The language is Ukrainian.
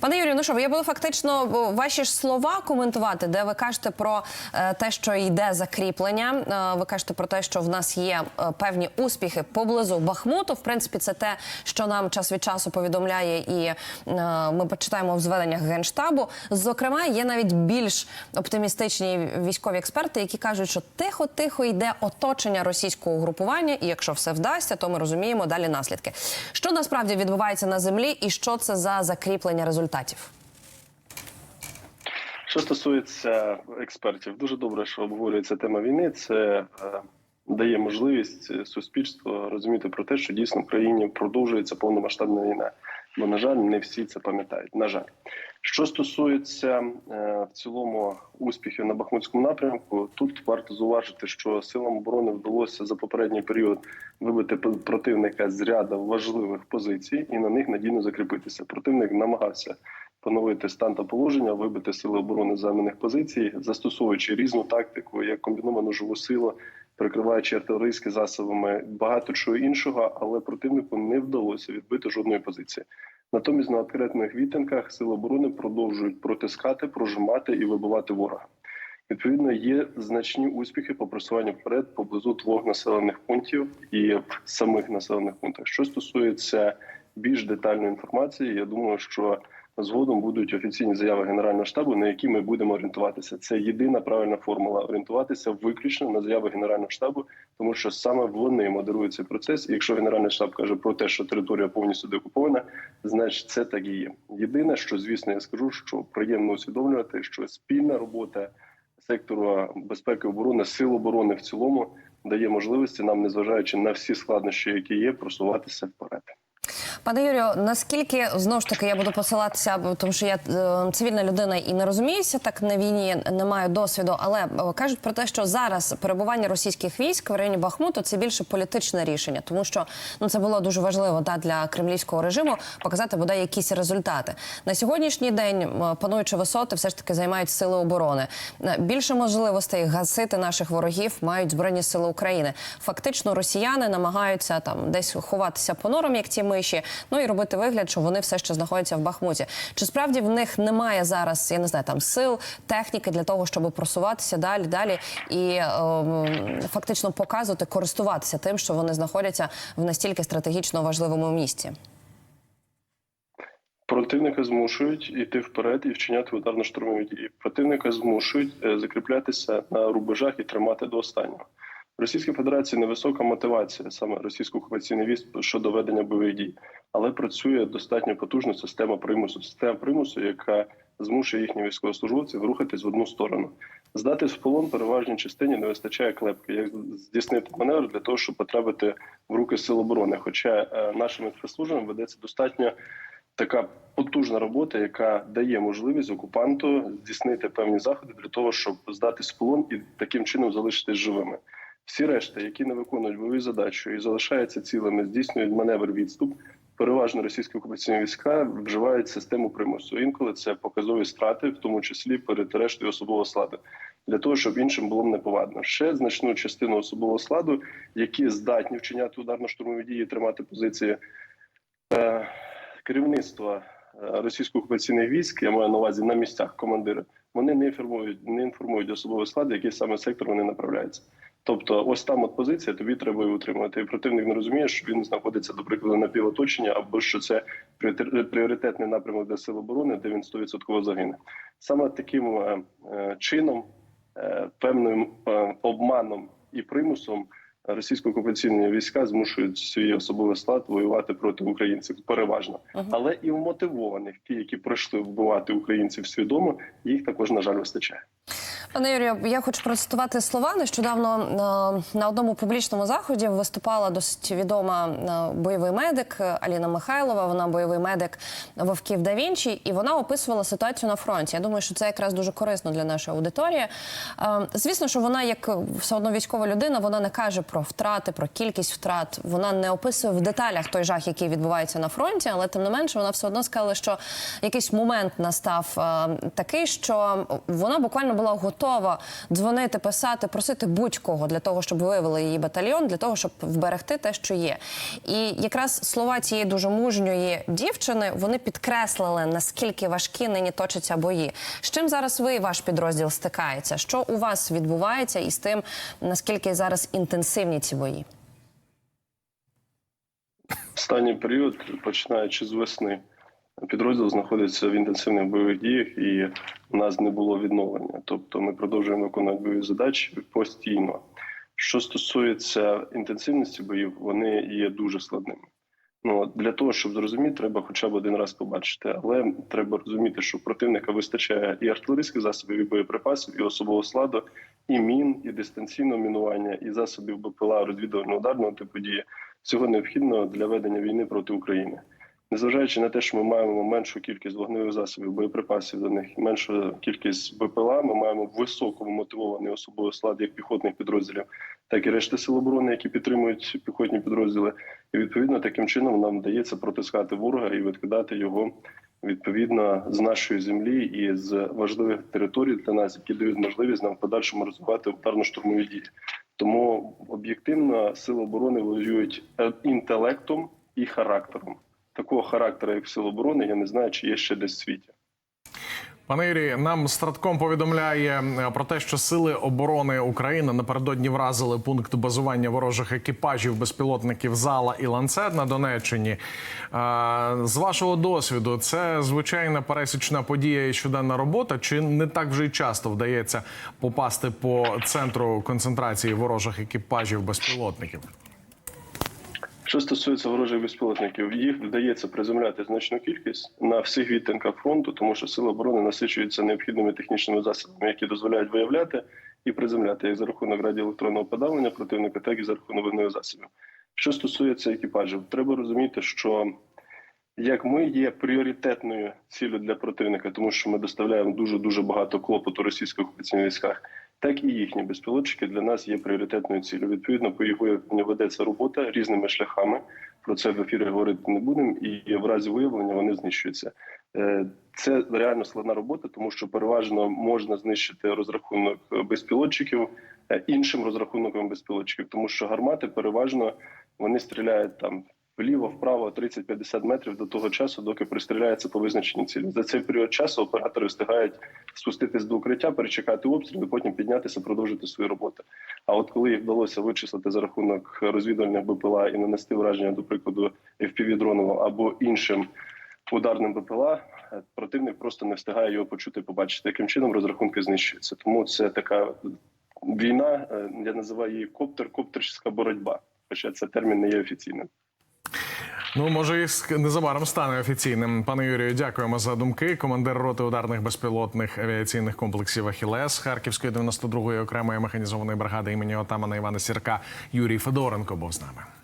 Пане Юрію, ну що, я буду фактично ваші ж слова коментувати, де ви кажете про е, те, що йде закріплення. Е, ви кажете про те, що в нас є е, певні успіхи поблизу Бахмуту. В принципі, це те, що нам час від часу повідомляє, і е, ми почитаємо в зведеннях генштабу. Зокрема, є навіть більш оптимістичні військові експерти, які кажуть, що тихо-тихо йде оточення російського угрупування, і якщо все вдасться, то ми розуміємо далі наслідки. Що насправді відбувається на землі, і що це за закріплення результатів? Що стосується експертів, дуже добре, що обговорюється тема війни. Це е, дає можливість суспільству розуміти про те, що дійсно в країні продовжується повномасштабна війна. Бо, на жаль, не всі це пам'ятають. На жаль, що стосується е, в цілому успіхів на Бахмутському напрямку, тут варто зауважити, що силам оборони вдалося за попередній період вибити противника з ряду важливих позицій і на них надійно закріпитися. Противник намагався поновити стан та положення, вибити сили оборони з займаних позицій, застосовуючи різну тактику, як комбіновану живу силу, прикриваючи артилерійські засобами, багато чого іншого, але противнику не вдалося відбити жодної позиції. Натомість на відкритих відтинках сили оборони продовжують протискати, прожимати і вибивати ворога. Відповідно, є значні успіхи по просуванню вперед поблизу двох населених пунктів і в самих населених пунктах. Що стосується більш детальної інформації, я думаю, що згодом будуть офіційні заяви Генерального штабу, на які ми будемо орієнтуватися. Це єдина правильна формула орієнтуватися виключно на заяви Генерального штабу, тому що саме вони модерують цей процес. І якщо Генеральний штаб каже про те, що територія повністю деокупована, значить це так і є. Єдине, що звісно, я скажу, що приємно усвідомлювати, що спільна робота сектору безпеки оборони, сил оборони в цілому дає можливості нам, незважаючи на всі складнощі, які є, просуватися вперед. Пане Юрію, наскільки знову ж таки я буду посилатися, тому що я е, цивільна людина і не розуміюся так на війні, не маю досвіду, але е, кажуть про те, що зараз перебування російських військ в районі Бахмуту це більше політичне рішення, тому що ну це було дуже важливо да, для кремлівського режиму показати бодай якісь результати. На сьогоднішній день пануючи висоти, все ж таки займають сили оборони. Е, Більше можливостей гасити наших ворогів мають збройні сили України. Фактично, росіяни намагаються там десь ховатися по норам, як ті миші, ну і робити вигляд, що вони все ще знаходяться в Бахмуті. Чи справді в них немає зараз, я не знаю, там сил, техніки для того, щоб просуватися далі, далі і ем, фактично показувати, користуватися тим, що вони знаходяться в настільки стратегічно важливому місці? Противника змушують йти вперед і вчиняти ударно-штурмові дії. Противника змушують е, закріплятися на рубежах і тримати до останнього. Російській Федерації невисока мотивація саме російсько-окупаційних військ щодо ведення бойових дій, але працює достатньо потужна система примусу. Система примусу, яка змушує їхніх військовослужбовців рухатись в одну сторону. Здати в полон переважній частині не вистачає клепки, як здійснити маневр для того, щоб потрапити в руки сил оборони. Хоча е, нашими спецслужбами ведеться достатньо така потужна робота, яка дає можливість окупанту здійснити певні заходи для того, щоб здати в полон і таким чином залишитись живими. Всі решта, які не виконують бойові задачі і залишаються цілими, здійснюють маневр відступ. Переважно російські окупаційні війська вживають систему примусу. Інколи це показові страти, в тому числі перед рештою особового складу, для того, щоб іншим було неповадно. Ще значну частину особового складу, які здатні вчиняти ударно-штурмові дії, тримати позиції е, керівництва е, російсько-окупаційних військ, я маю на увазі на місцях командири, вони не інформують, не інформують особовий склад, який саме сектор вони направляються. Тобто, ось там от позиція, тобі треба її утримувати. І противник не розуміє, що він знаходиться, до прикладу, на півоточення, або що це пріоритет- пріоритетний напрямок для сил оборони, де він 100% загине. Саме таким е, е, чином, е, певним обманом і примусом російсько-окупаційні війська змушують свій особовий склад воювати проти українців переважно, але і вмотивованих, ті, які пройшли вбивати українців свідомо, їх також на жаль вистачає. Пане Юрію, я хочу процитувати слова. Нещодавно е, на одному публічному заході виступала досить відома е, бойовий медик Аліна Михайлова. Вона бойовий медик Вовків да Вінчі, і вона описувала ситуацію на фронті. Я думаю, що це якраз дуже корисно для нашої аудиторії. Е, Звісно, що вона, як все одно військова людина, вона не каже про втрати, про кількість втрат. Вона не описує в деталях той жах, який відбувається на фронті, але тим не менше вона все одно сказала, що якийсь момент настав такий, що вона буквально була готова дзвонити, писати, просити будь-кого для того, щоб вивели її батальйон, для того, щоб вберегти те, що є. І якраз слова цієї дуже мужньої дівчини вони підкреслили наскільки важкі нині точаться бої. З чим зараз ви і ваш підрозділ стикається? Що у вас відбувається із тим, наскільки зараз інтенсивні ці бої? Останній період, починаючи з весни, підрозділ знаходиться в інтенсивних бойових діях, і у нас не було відновлення. Тобто ми продовжуємо виконувати бойові задачі постійно. Що стосується інтенсивності боїв, вони є дуже складними. Ну для того, щоб зрозуміти, треба хоча б один раз побачити. Але треба розуміти, що противника вистачає і артилерійських засобів, і боєприпасів, і особового складу, і мін, і дистанційного мінування, і засобів БПЛА розвідувально-ударного типу дії. Всього необхідно для ведення війни проти України. Незважаючи на те, що ми маємо меншу кількість вогневих засобів, боєприпасів до них, меншу кількість БПЛА, ми маємо високо мотивований особовий склад як піхотних підрозділів, так і решти сил оборони, які підтримують піхотні підрозділи. І відповідно таким чином нам вдається протискати ворога і відкидати його відповідно з нашої землі і з важливих територій для нас, які дають можливість нам в подальшому розвивати ударно-штурмові дії. Тому об'єктивно сили оборони воюють е, інтелектом і характером. Такого характеру, як сил оборони, я не знаю, чи є ще десь в світі. Пане Юрій, нам Стратком повідомляє е, про те, що сили оборони України напередодні вразили пункт базування ворожих екіпажів безпілотників Зала і Ланцет на Донеччині. Е, З вашого досвіду, це звичайна пересічна подія і щоденна робота, чи не так вже й часто вдається попасти по центру концентрації ворожих екіпажів безпілотників? Що стосується ворожих безпілотників, їх вдається приземляти значну кількість на всіх відтинках фронту, тому що сили оборони насичуються необхідними технічними засобами, які дозволяють виявляти і приземляти як за рахунок радіоелектронного подавлення противника, так і за рахунок вогневих засобів. Що стосується екіпажів, треба розуміти, що як ми є пріоритетною ціллю для противника, тому що ми доставляємо дуже дуже багато клопоту російських окупаційних військах, так і їхні безпілотчики для нас є пріоритетною ціллю. Відповідно, по їх виявленню ведеться робота різними шляхами. Про це в ефірі говорити не будемо, і в разі виявлення вони знищуються. Е, Це реально складна робота, тому що переважно можна знищити розрахунок безпілотчиків е, іншим розрахунком безпілотчиків, тому що гармати переважно вони стріляють там вліво, вправо 30-50 метрів до того часу, доки пристріляється по визначеній цілі. За цей період часу оператори встигають спуститись до укриття, перечекати обстріли, потім піднятися, продовжити свою роботу. А от коли їх вдалося вичислити за рахунок розвідувальних БПЛА і нанести враження, до прикладу, fpv дроновим або іншим ударним БПЛА, противник просто не встигає його почути, побачити. Таким чином розрахунки знищуються. Тому це така війна. е, Я називаю її коптер коптерська боротьба. Хоча це термін не є офіційним. Ну, може, і незабаром стане офіційним. Пане Юрію, дякуємо за думки. Командир роти ударних безпілотних авіаційних комплексів Ахілес Харківської 92-ї окремої механізованої бригади імені отамана Івана Сірка Юрій Федоренко був з нами.